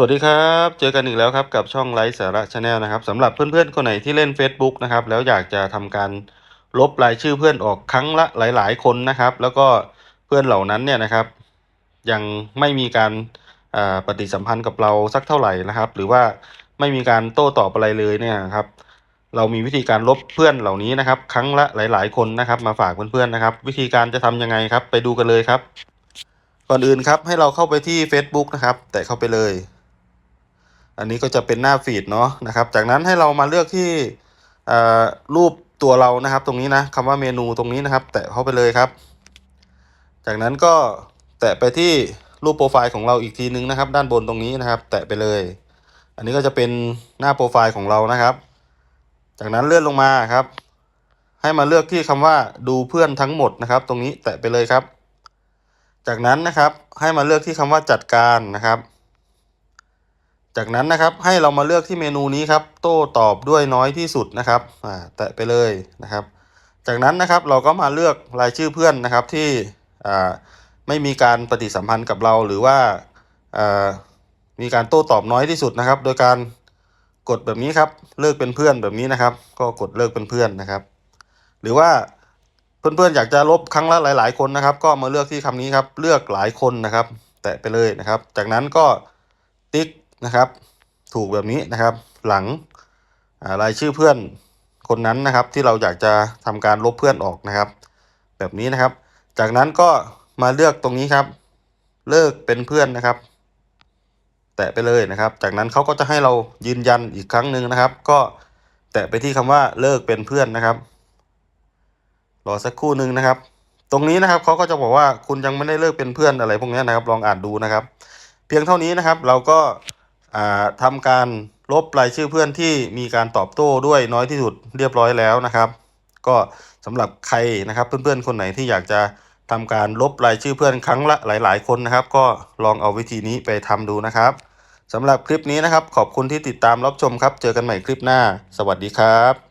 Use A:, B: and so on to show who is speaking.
A: สวัสดีครับ เจอกันอีกแล้วครับกับช่องไลฟ์สาระชาแนลนะครับสำหรับเพื่อนๆคนไหนที่เล่น Facebook นะครับแล้วอยากจะทำการลบรายชื่อเพื่อนออกครั้งละหลายๆ คนนะครับ แล้วก็เพื่อนเหล่านั้นเนี่ยนะครับ ยังไม่มีการปฏิสัมพันธ์กับเราสักเท่าไหร่นะครับ หรือว่าไม่มีการโต้ตอบอะไรเลยเนี่ยครับ เรามีวิธีการลบเพื่อนเหล่านี้นะครับ ครั้งละหลาย ๆ คนนะครับ มาฝากเพื่อนๆนะครับ วิธีการจะทำยังไงครับ ไปดูกันเลยครับ ก่อนอื่นครับให้เราเข้าไปที่ Facebook นะครับ แตะเข้าไปเลย อันนี้ก็จะเป็นหน้าฟีดเนาะนะครับ จากนั้นให้เรามาเลือกที่รูปตัวเรานะครับ ตรงนี้นะคำว่าเมนูตรงนี้นะครับ แตะเข้าไปเลยครับ จากนั้นก็แตะไปที่รูปโปรไฟล์ของเราอีกทีนึงนะครับ ด้านบนตรงนี้นะครับ แตะไปเลย อันนี้ก็จะเป็นหน้าโปรไฟล์ของเรานะครับ จากนั้นเลื่อนลงมาครับ ให้มาเลือกที่คำว่าดูเพื่อนทั้งหมดนะครับ ตรงนี้แตะไปเลยครับ จากนั้นนะครับให้มาเลือกที่คำว่าจัดการนะครับ จากนั้นนะครับให้เรามาเลือกที่เมนูนี้ครับ โต้ตอบด้วยน้อยที่สุดนะครับอ่าแตะไปเลยนะครับ จากนั้นนะครับเราก็มาเลือกรายชื่อเพื่อนนะครับที่อ่าไม่มีการปฏิสัมพันธ์กับเราหรือว่าอ่ามีการโต้ตอบน้อยที่สุดนะครับ โดยการกดแบบนี้ครับเลิกเป็นเพื่อนแบบนี้นะครับ ก็กดเลิกเป็นเพื่อนนะครับ หรือว่าเพื่อนๆอยากจะลบครั้งละหลาย ๆ คนนะครับ ก็มาเลือกที่คำนี้ครับ เลือกหลายคนนะครับ แตะไปเลยนะครับ จากนั้นก็ติ๊ก นะครับ ถูกแบบนี้นะครับ หลังรายชื่อเพื่อนคนนั้นนะครับ ที่เราอยากจะทำการลบเพื่อนออกนะครับ แบบนี้นะครับ จากนั้นก็มาเลือกตรงนี้ครับ เลิกเป็นเพื่อนนะครับ แตะไปเลยนะครับ จากนั้นเขาก็จะให้เรายืนยันอีกครั้งหนึ่งนะครับ ก็แตะไปที่คำว่าเลิกเป็นเพื่อนนะครับรอสักครู่หนึ่งนะครับ ตรงนี้นะครับเขาก็จะบอกว่าคุณยังไม่ได้เลิกเป็นเพื่อนอะไรพวกนี้นะครับ ลองอ่านดูนะครับ เพียงเท่านี้นะครับ เราก็ ทำทำการลบรายชื่อเพื่อนที่มีการตอบโต้ด้วยน้อยที่สุดเรียบร้อยแล้วนะครับ ก็สำหรับใครนะครับเพื่อนๆคนไหนที่อยากจะทำการลบรายชื่อเพื่อนครั้งละหลาย ๆ คนนะครับ ก็ลองเอาวิธีนี้ไปทำดูนะครับสำหรับคลิปนี้นะครับ ขอบคุณที่ติดตามรับชมครับ เจอกันใหม่คลิปหน้า สวัสดีครับ